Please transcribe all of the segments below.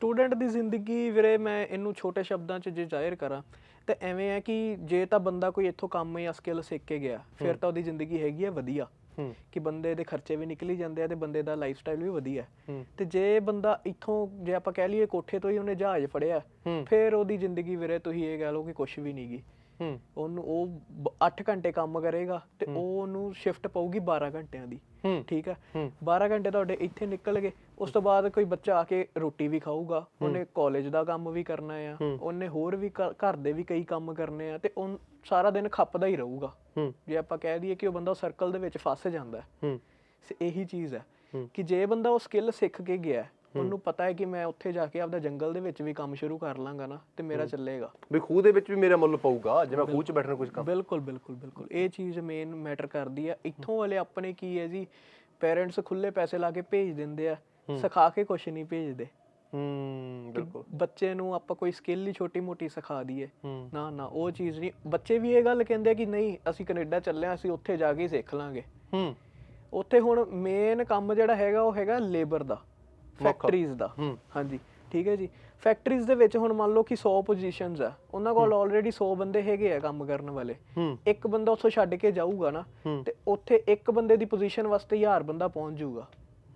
Student ਦੀ ਜ਼ਿੰਦਗੀ ਵੀਰੇ ਮੈਂ ਇਹਨੂੰ ਛੋਟੇ ਸ਼ਬਦਾਂ 'ਚ ਜੇ ਜ਼ਾਹਿਰ ਕਰਾਂ ਤੇ ਐਵੇਂ ਹੈ ਕਿ ਜੇ ਤਾਂ ਬੰਦਾ ਕੋਈ ਇੱਥੋਂ ਕੰਮ ਜਾਂ ਸਕਿੱਲ ਸਿੱਖ ਕੇ ਗਿਆ ਫਿਰ ਤਾਂ ਉਹਦੀ ਜ਼ਿੰਦਗੀ ਹੈਗੀ ਹੈ ਵਧੀਆ। ਕਿ ਬੰਦੇ ਦੇ ਖਰਚੇ ਵੀ ਨਿਕਲ ਜਾਂਦੇ ਆ ਤੇ ਬੰਦੇ ਦਾ ਲਾਈਫ ਸਟਾਈਲ ਵੀ ਵਧੀਆ ਤੇ ਜੇ ਬੰਦਾ ਇੱਥੋਂ ਜੇ ਆਪਾਂ ਕਹਿ ਲਈਏ ਕੋਠੇ ਤੋਂ ਹੀ ਉਹਨੇ ਜਹਾਜ਼ ਫੜਿਆ। ਫਿਰ ਉਹਦੀ ਜ਼ਿੰਦਗੀ ਵੀਰੇ ਤੁਸੀਂ ਇਹ ਕਹਿ ਲਓ ਕਿ ਕੁਝ ਵੀ ਨਹੀਂਗੀ ਉਹਨੂੰ ਉਹ 8 ਘੰਟੇ ਕੰਮ ਕਰੇਗਾ ਤੇ ਉਹ ਉਹਨੂੰ ਸ਼ਿਫਟ ਪਊਗੀ 12 ਘੰਟਿਆਂ ਦੀ। ਠੀਕ ਹੈ? ਹੂੰ। 12 ਘੰਟੇ ਤੁਹਾਡੇ ਇੱਥੇ ਨਿਕਲ ਗਏ। ਉਸ ਤੋਂ ਬਾਅਦ ਕੋਈ ਬੱਚਾ ਆ ਕੇ ਰੋਟੀ ਵੀ ਖਾਊਗਾ। ਉਹਨੇ ਕਾਲਜ ਦਾ ਕੰਮ ਵੀ ਕਰਨਾ ਆ। ਉਹਨੇ ਹੋਰ ਵੀ ਘਰ ਦੇ ਵੀ ਕਈ ਕੰਮ ਕਰਨੇ ਆ ਤੇ ਉਹ ਸਾਰਾ ਦਿਨ ਖੱਪਦਾ ਹੀ ਰਹੂਗਾ। ਜੇ ਆਪਾਂ ਕਹਿ ਦਈਏ ਕਿ ਉਹ ਬੰਦਾ ਸਰਕਲ ਦੇ ਵਿੱਚ ਫਸ ਜਾਂਦਾ। ਹੈ। ਇਹੀ ਚੀਜ਼ ਹੈ। ਕਿ ਜੇ ਬੰਦਾ ਉਹ ਸਕਿੱਲ ਸਿੱਖ ਕੇ ਗਿਆ ਉਹਨੂੰ ਪਤਾ ਹੈ ਕਿ ਮੈਂ ਉੱਥੇ ਜਾ ਕੇ ਆਪਦਾ ਜੰਗਲ ਦੇ ਵਿੱਚ ਵੀ ਕੰਮ ਸ਼ੁਰੂ ਕਰ ਲਾਂਗਾ ਨਾ ਤੇ ਮੇਰਾ ਚੱਲੇਗਾ। ਵੀ ਖੂਹ ਦੇ ਵਿੱਚ ਵੀ ਮੇਰਾ ਮੁੱਲ ਪਊਗਾ ਜੇ ਮੈਂ ਖੂਹ 'ਚ ਬੈਠਣਾ ਕੁਝ ਕੰਮ। ਬਿਲਕੁਲ ਬਿਲਕੁਲ ਬਿਲਕੁਲ। ਇਹ ਚੀਜ਼ ਮੇਨ ਮੈਟਰ ਕਰਦੀ ਆ। ਇੱਥੋਂ ਵਾਲੇ ਆਪਣੇ ਕੀ ਹੈ ਜੀ ਪੇਰੈਂਟਸ ਖੁੱਲੇ ਪੈਸੇ ਲਾ ਕੇ ਭੇਜ ਦਿੰਦੇ ਆ ਸਿਖਾ ਕੇ ਕੁਝ ਨਹੀਂ ਭੇਜਦੇ। ਹੂੰ ਬਿਲਕੁਲ। ਬੱਚੇ ਨੂੰ ਆਪਾਂ ਕੋਈ ਸਕਿੱਲ ਹੀ ਛੋਟੀ ਮੋਟੀ ਸਿਖਾ ਦਈਏ। ਨਾ ਨਾ ਉਹ ਚੀਜ਼ ਨਹੀਂ। ਬੱਚੇ ਵੀ ਇਹ ਗੱਲ ਕਹਿੰਦੇ ਕਿ ਨਹੀਂ ਅਸੀਂ ਕੈਨੇਡਾ ਚੱਲੇ ਆ ਅਸੀਂ ਉੱਥੇ ਜਾ ਕੇ ਸਿੱਖ ਲਾਂਗੇ। ਹੂੰ। ਉੱਥੇ ਹੁਣ ਮੇਨ ਕੰਮ ਜਿਹੜਾ ਹੈਗਾ ਉਹ ਹੈਗਾ ਲੇਬਰ ਦਾ। ਫੈਕਟਰੀਜ਼ ਦਾ। ਹਾਂਜੀ ਠੀਕ ਹੈ ਜੀ। ਫੈਕਟਰੀਜ਼ ਦੇ ਵਿੱਚ ਹੁਣ ਮੰਨ ਲਓ ਕਿ 100 ਪੋਜੀਸ਼ਨਸ ਆ। ਉਹਨਾਂ ਕੋਲ ਆਲਰੇਡੀ 100 ਬੰਦੇ ਹੈਗੇ ਆ ਕੰਮ ਕਰਨ ਵਾਲੇ। ਇੱਕ ਬੰਦਾ ਉੱਥੋਂ ਛੱਡ ਕੇ ਜਾਊਗਾ ਨਾ। ਤੇ ਉੱਥੇ ਇੱਕ ਬੰਦੇ ਦੀ ਪੋਜੀਸ਼ਨ ਵਾਸਤੇ 1000 ਬੰਦਾ ਪਹੁੰਚ ਜਾਊਗਾ।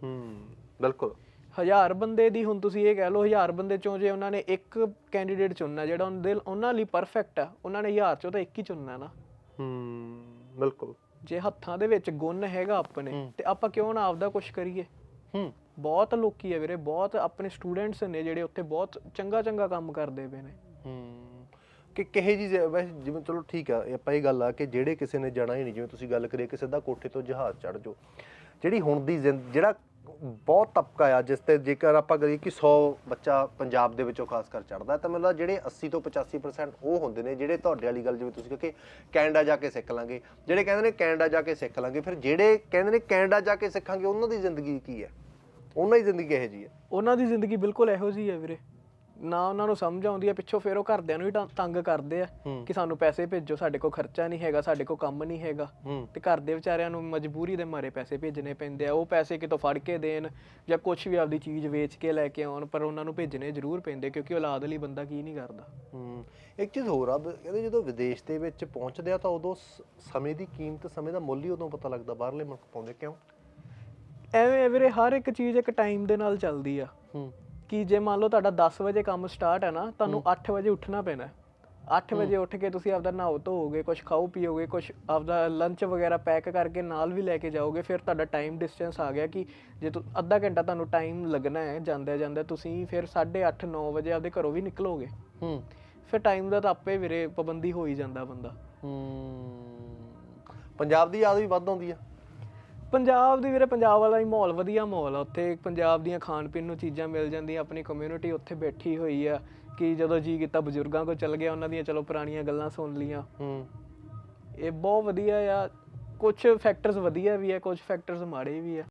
ਹੂੰ ਬਿਲਕੁਲ। ਹਜ਼ਾਰ ਬੰਦੇ ਦੀ ਹੁਣ ਤੁਸੀਂ ਇਹ ਕਹਿ ਲਓ ਹਜ਼ਾਰ ਬੰਦੇ ਚੋਂ ਜੇ ਉਹਨਾਂ ਨੇ ਇੱਕ ਕੈਂਡੀਡੇਟ ਚੁਣਨਾ ਜਿਹੜਾ ਉਹਨਾਂ ਦੇ ਉਹਨਾਂ ਲਈ ਪਰਫੈਕਟ ਆ ਉਹਨਾਂ ਨੇ ਹਜ਼ਾਰ ਚੋਂ ਤਾਂ ਇੱਕ ਹੀ ਚੁਣਨਾ ਨਾ। ਹੂੰ ਬਿਲਕੁਲ। ਜੇ ਹੱਥਾਂ ਦੇ ਵਿੱਚ ਗੁਣ ਹੈਗਾ ਆਪਣੇ। ਤੇ ਆਪਾਂ ਕਿਉਂ ਨਾ ਆਪਦਾ ਕੁਝ ਕਰੀਏ? ਹੂੰ, ਬਹੁਤ ਲੋਕੀ ਆ ਵੀਰੇ, ਬਹੁਤ ਆਪਣੇ ਸਟੂਡੈਂਟਸ ਨੇ ਜਿਹੜੇ ਉੱਥੇ ਬਹੁਤ ਚੰਗਾ ਚੰਗਾ ਕੰਮ ਕਰਦੇ ਪਏ ਨੇ। ਹੂੰ, ਕਿ ਕਿਹੇ ਜੀ, ਵੈਸੇ ਜਿਵੇਂ ਚਲੋ ਠੀਕ ਆ, ਆਪਾਂ ਇਹ ਗੱਲ ਆ ਕਿ ਜਿਹੜੇ ਕਿਸੇ ਨੇ ਜਾਣਾ ਹੀ ਨਹੀਂ, ਜਿਵੇਂ ਤੁਸੀਂ ਗੱਲ ਕਰੀ ਕਿ ਸਿੱਧਾ ਕੋਠੇ ਤੋਂ ਜਹਾਜ਼ ਚੜ ਜਾਓ। ਜਿਹੜੀ ਹੁਣ ਦੀ ਜ਼ਿੰਦ- ਜਿਹੜਾ ਬਹੁਤ ਤਬਕਾ ਆ, ਜਿਸ ਤੇ ਜੇਕਰ ਆਪਾਂ ਕਰੀਏ ਕਿ 100 ਬੱਚਾ ਪੰਜਾਬ ਦੇ ਵਿੱਚੋਂ ਖਾਸ ਕਰ ਚੜਦਾ ਤਾਂ ਮਤਲਬ ਜਿਹੜੇ 80 ਤੋਂ 85% ਉਹ ਹੁੰਦੇ ਨੇ, ਜਿਹੜੇ ਤੁਹਾਡੇ ਵਾਲੀ ਗੱਲ ਜਿਵੇਂ ਤੁਸੀਂ ਕਿਹਾ ਕਿ ਕੈਨੇਡਾ ਜਾ ਕੇ ਸਿੱਖ ਲਾਂਗੇ, ਜਿਹੜੇ ਕਹਿੰਦੇ ਨੇ ਕੈਨੇਡਾ ਜਾ ਕੇ ਸਿੱਖ ਲਾਂਗੇ, ਫਿਰ ਜਿਹੜੇ ਕਹਿੰਦੇ ਨੇ ਕੈਨੇਡਾ ਜਾ ਕੇ ਸਿੱਖਾਂਗੇ, ਉਹਨਾਂ ਦੀ ਜ਼ਿੰਦਗੀ ਕੀ ਹੈ ਉਹਨਾਂ ਦੀ ਜ਼ਿੰਦਗੀ ਇਹੋ ਜੀ ਹੈ। ਉਹਨਾਂ ਦੀ ਜ਼ਿੰਦਗੀ ਬਿਲਕੁਲ ਇਹੋ ਜਿਹੀ ਹੈ ਵੀਰੇ। ਨਾ ਉਹਨਾਂ ਨੂੰ ਸਮਝ ਆਉਂਦੀ ਹੈ ਪਿੱਛੋਂ ਫਿਰ ਉਹ ਘਰਦਿਆਂ ਨੂੰ ਤਾਂ ਤੰਗ ਕਰਦੇ ਆ ਹੂੰ। ਕਿ ਸਾਨੂੰ ਪੈਸੇ ਭੇਜੋ ਸਾਡੇ ਕੋਲ ਖਰਚਾ ਨਹੀਂ ਹੈਗਾ ਸਾਡੇ ਕੋਲ ਕੰਮ ਨਹੀਂ ਹੈਗਾ। ਹੂੰ। ਤੇ ਘਰ ਦੇ ਵਿਚਾਰਿਆਂ ਨੂੰ ਮਜਬੂਰੀ ਦੇ ਮਾਰੇ ਪੈਸੇ ਭੇਜਣੇ ਪੈਂਦੇ ਆ। ਉਹ ਪੈਸੇ ਕਿਤੋਂ ਫੜ ਕੇ ਦੇਣ ਜਾਂ ਕੁਝ ਵੀ ਆਪਦੀ ਚੀਜ਼ ਵੇਚ ਕੇ ਲੈ ਕੇ ਆਉਣ ਪਰ ਉਹਨਾਂ ਨੂੰ ਭੇਜਣੇ ਜ਼ਰੂਰ ਪੈਂਦੇ ਕਿਉਂਕਿ ਔਲਾਦ ਲਈ ਬੰਦਾ ਕੀ ਨਹੀਂ ਕਰਦਾ। ਹੂੰ। ਇੱਕ ਚੀਜ਼ ਹੋਰ ਆ ਬ- ਕਹਿੰਦੇ ਜਦੋਂ ਵਿਦੇਸ਼ ਦੇ ਵਿੱਚ ਪਹੁੰਚਦੇ ਆ ਤਾਂ ਉਦੋਂ ਸ- ਸਮੇਂ ਦੀ ਕੀਮਤ ਸਮੇਂ ਦਾ ਮੁੱਲ ਹੀ ਉਦੋਂ ਪਤਾ ਲੱਗਦਾ ਬਾਹਰਲੇ ਮੁਲਕ ਪਾਉਂਦੇ ਕਿਉਂ? ਐਵੇਂ ਵੀਰੇ ਹਰ ਇੱਕ ਚੀਜ਼ ਇੱਕ ਟਾਈਮ ਦੇ ਨਾਲ ਚੱਲਦੀ ਆ। ਹੂੰ। ਕਿ ਜੇ ਮੰਨ ਲਓ ਤੁਹਾਡਾ 10 ਵਜੇ ਕੰਮ ਸਟਾਰਟ ਹੈ ਨਾ ਤੁਹਾਨੂੰ 8 ਵਜੇ ਉੱਠਣਾ ਪੈਣਾ 8 ਵਜੇ ਉੱਠ ਕੇ ਤੁਸੀਂ ਆਪਦਾ ਨਹਾਓ ਧੋਓਗੇ ਕੁਝ ਖਾਓ ਪੀਓਗੇ ਕੁਝ ਆਪਦਾ ਲੰਚ ਵਗੈਰਾ ਪੈਕ ਕਰਕੇ ਨਾਲ ਵੀ ਲੈ ਕੇ ਜਾਓਗੇ ਫਿਰ ਤੁਹਾਡਾ ਟਾਈਮ ਡਿਸਟੈਂਸ ਆ ਗਿਆ ਕਿ ਜੇ ਤੁ ਅੱਧਾ ਘੰਟਾ ਤੁਹਾਨੂੰ ਟਾਈਮ ਲੱਗਣਾ ਹੈ ਜਾਂਦੇ ਜਾਂਦੇ ਤੁਸੀਂ ਫਿਰ 8:30 9 ਵਜੇ ਆਪਦੇ ਘਰੋਂ ਵੀ ਨਿਕਲੋਗੇ। ਹੂੰ। ਫਿਰ ਟਾਈਮ ਦਾ ਤਾਂ ਆਪੇ ਵੀਰੇ ਪਾਬੰਦੀ ਹੋ ਹੀ ਜਾਂਦਾ ਬੰਦਾ। ਹੂੰ। ਪੰਜਾਬ ਦੀ ਯਾਦ ਵੀ ਵੱਧ ਆਉਂਦੀ ਆ। ਪੰਜਾਬ ਦੀ ਵੀਰੇ ਪੰਜਾਬ ਵਾਲਾ ਹੀ ਮਾਹੌਲ ਵਧੀਆ ਮਾਹੌਲ ਆ। ਉੱਥੇ ਪੰਜਾਬ ਦੀਆਂ ਖਾਣ ਪੀਣ ਨੂੰ ਚੀਜ਼ਾਂ ਮਿਲ ਜਾਂਦੀਆਂ ਆਪਣੀ ਕਮਿਊਨਿਟੀ ਉੱਥੇ ਬੈਠੀ ਹੋਈ ਆ ਕਿ ਜਦੋਂ ਜੀ ਕੀਤਾ ਬਜ਼ੁਰਗਾਂ ਕੋਲ ਚਲ ਗਿਆ ਉਹਨਾਂ ਦੀਆਂ ਚਲੋ ਪੁਰਾਣੀਆਂ ਗੱਲਾਂ ਸੁਣ ਲੀਆਂ ਹੂੰ। ਇਹ ਬਹੁਤ ਵਧੀਆ ਆ। ਕੁਝ ਫੈਕਟਰਸ ਵਧੀਆ ਵੀ ਆ ਕੁਝ ਫੈਕਟਰਸ ਮਾੜੇ ਵੀ ਆ।